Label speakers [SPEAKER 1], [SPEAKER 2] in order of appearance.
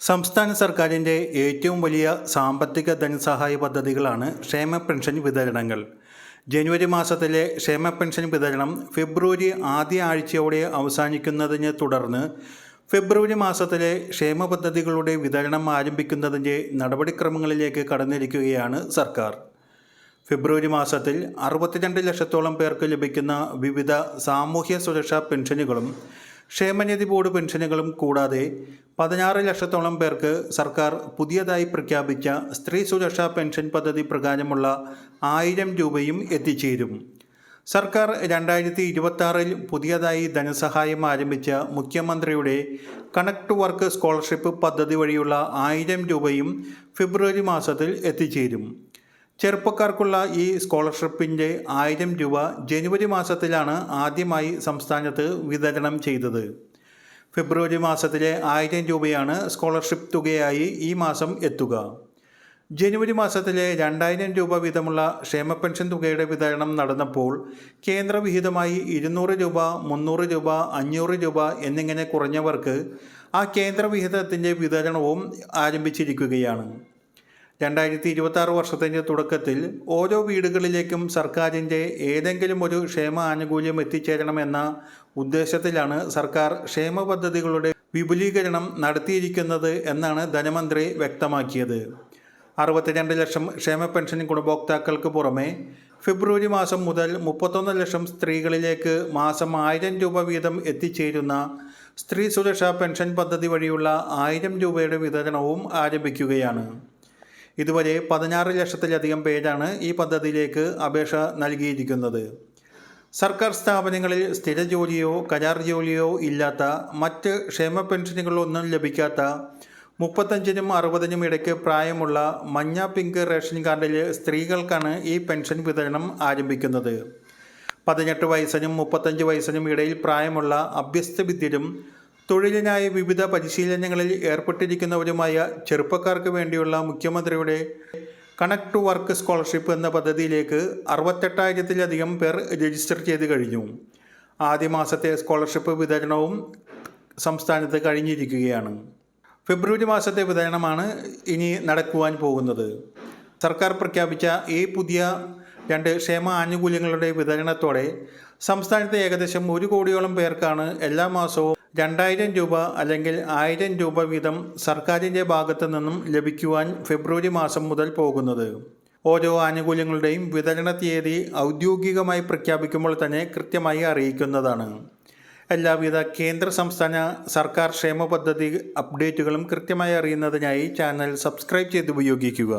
[SPEAKER 1] സംസ്ഥാന സർക്കാരിന്റെ ഏറ്റവും വലിയ സാമ്പത്തിക ധനസഹായ പദ്ധതികളാണ് ക്ഷേമ പെൻഷൻ വിതരണങ്ങൾ. ജനുവരി മാസത്തിലെ ക്ഷേമ പെൻഷൻ വിതരണം ഫെബ്രുവരി ആദ്യ ആഴ്ചയോടെ അവസാനിക്കുന്നതിനെ തുടർന്ന് ഫെബ്രുവരി മാസത്തിലെ ക്ഷേമ പദ്ധതികളുടെ വിതരണം ആരംഭിക്കുന്നതിന്റെ നടപടിക്രമങ്ങളിലേക്ക് കടന്നിരിക്കുകയാണ് സർക്കാർ. ഫെബ്രുവരി മാസത്തിൽ അറുപത്തിരണ്ട് ലക്ഷത്തോളം പേർക്ക് ലഭിക്കുന്ന വിവിധ സാമൂഹ്യ സുരക്ഷാ പെൻഷനുകളും ക്ഷേമനിധി ബോർഡ് പെൻഷനുകളും കൂടാതെ പതിനാറ് ലക്ഷത്തോളം പേർക്ക് സർക്കാർ പുതിയതായി പ്രഖ്യാപിച്ച സ്ത്രീ സുരക്ഷാ പെൻഷൻ പദ്ധതി പ്രകാരമുള്ള ആയിരം രൂപയും എത്തിച്ചേരും. സർക്കാർ രണ്ടായിരത്തി ഇരുപത്തി പുതിയതായി ധനസഹായം ആരംഭിച്ച മുഖ്യമന്ത്രിയുടെ കണക്ട് വർക്ക് സ്കോളർഷിപ്പ് പദ്ധതി വഴിയുള്ള ആയിരം രൂപയും ഫെബ്രുവരി മാസത്തിൽ എത്തിച്ചേരും. ചെറുപ്പക്കാർക്കുള്ള ഈ സ്കോളർഷിപ്പിന്റെ ആയിരം രൂപ ജനുവരി മാസത്തിലാണ് ആദ്യമായി സംസ്ഥാനത്ത് വിതരണം ചെയ്തത്. ഫെബ്രുവരി മാസത്തിലെ ആയിരം രൂപയാണ് സ്കോളർഷിപ്പ് തുകയായി ഈ മാസം എത്തുക. ജനുവരി മാസത്തിലെ രണ്ടായിരം രൂപ വീതമുള്ള ക്ഷേമ പെൻഷൻ തുകയുടെ വിതരണം നടന്നപ്പോൾ കേന്ദ്രവിഹിതമായി ഇരുന്നൂറ് രൂപ മുന്നൂറ് രൂപ അഞ്ഞൂറ് രൂപ എന്നിങ്ങനെ കുറഞ്ഞവർക്ക് ആ കേന്ദ്രവിഹിതത്തിന്റെ വിതരണവും ആരംഭിച്ചിരിക്കുകയാണ്. രണ്ടായിരത്തി ഇരുപത്തി ആറ് വർഷത്തിന്റെ തുടക്കത്തിൽ ഓരോ വീടുകളിലേക്കും സർക്കാരിന്റെ ഏതെങ്കിലും ഒരു ക്ഷേമ ആനുകൂല്യം എത്തിച്ചേരണമെന്ന ഉദ്ദേശത്തിലാണ് സർക്കാർ ക്ഷേമ പദ്ധതികളുടെ വിപുലീകരണം നടത്തിയിരിക്കുന്നത് എന്നാണ് ധനമന്ത്രി വ്യക്തമാക്കിയത്. അറുപത്തിരണ്ട് ലക്ഷം ക്ഷേമ പെൻഷൻ ഗുണഭോക്താക്കൾക്ക് പുറമെ ഫെബ്രുവരി മാസം മുതൽ മുപ്പത്തൊന്ന് ലക്ഷം സ്ത്രീകളിലേക്ക് മാസം ആയിരം രൂപ വീതം എത്തിച്ചേരുന്ന സ്ത്രീ സുരക്ഷാ പെൻഷൻ പദ്ധതി വഴിയുള്ള ആയിരം രൂപയുടെ വിതരണവും ആരംഭിക്കുകയാണ്. ഇതുവരെ പതിനാറ് ലക്ഷത്തിലധികം പേരാണ് ഈ പദ്ധതിയിലേക്ക് അപേക്ഷ നൽകിയിരിക്കുന്നത്. സർക്കാർ സ്ഥാപനങ്ങളിൽ സ്ഥിര ജോലിയോ കരാർ ജോലിയോ ഇല്ലാത്ത മറ്റ് ക്ഷേമ പെൻഷനുകളൊന്നും ലഭിക്കാത്ത മുപ്പത്തഞ്ചിനും അറുപതിനും ഇടയ്ക്ക് പ്രായമുള്ള മഞ്ഞ പിങ്ക് റേഷൻ കാർഡിലെ സ്ത്രീകൾക്കാണ് ഈ പെൻഷൻ വിതരണം ആരംഭിക്കുന്നത്. പതിനെട്ട് വയസ്സിനും മുപ്പത്തഞ്ച് വയസ്സിനും ഇടയിൽ പ്രായമുള്ള അഭ്യസ്തവിദ്യരും തൊഴിലിനായി വിവിധ പരിശീലനങ്ങളിൽ ഏർപ്പെട്ടിരിക്കുന്നവരുമായ ചെറുപ്പക്കാർക്ക് വേണ്ടിയുള്ള മുഖ്യമന്ത്രിയുടെ കണക്ട് ടു വർക്ക് സ്കോളർഷിപ്പ് എന്ന പദ്ധതിയിലേക്ക് അറുപത്തെട്ടായിരത്തിലധികം പേർ രജിസ്റ്റർ ചെയ്ത് കഴിഞ്ഞു. ആദ്യ മാസത്തെ സ്കോളർഷിപ്പ് വിതരണവും സംസ്ഥാനത്ത് കഴിഞ്ഞിരിക്കുകയാണ്. ഫെബ്രുവരി മാസത്തെ വിതരണമാണ് ഇനി നടക്കുവാൻ പോകുന്നത്. സർക്കാർ പ്രഖ്യാപിച്ച ഈ പുതിയ രണ്ട് ക്ഷേമ ആനുകൂല്യങ്ങളുടെ വിതരണത്തോടെ സംസ്ഥാനത്തെ ഏകദേശം ഒരു കോടിയോളം പേർക്കാണ് എല്ലാ മാസവും രണ്ടായിരം രൂപ അല്ലെങ്കിൽ ആയിരം രൂപ വീതം സർക്കാരിന്റെ ഭാഗത്തു നിന്നും ലഭിക്കുവാൻ ഫെബ്രുവരി മാസം മുതൽ പോകുന്നത്. ഓരോ ആനുകൂല്യങ്ങളുടെയും വിതരണ തീയതി ഔദ്യോഗികമായി പ്രഖ്യാപിക്കുമ്പോൾ തന്നെ കൃത്യമായി അറിയിക്കുന്നതാണ്. എല്ലാവിധ കേന്ദ്ര സംസ്ഥാന സർക്കാർ ക്ഷേമ പദ്ധതി അപ്ഡേറ്റുകളും കൃത്യമായി അറിയുന്നതിനായി ചാനൽ സബ്സ്ക്രൈബ് ചെയ്ത് ഉപയോഗിക്കുക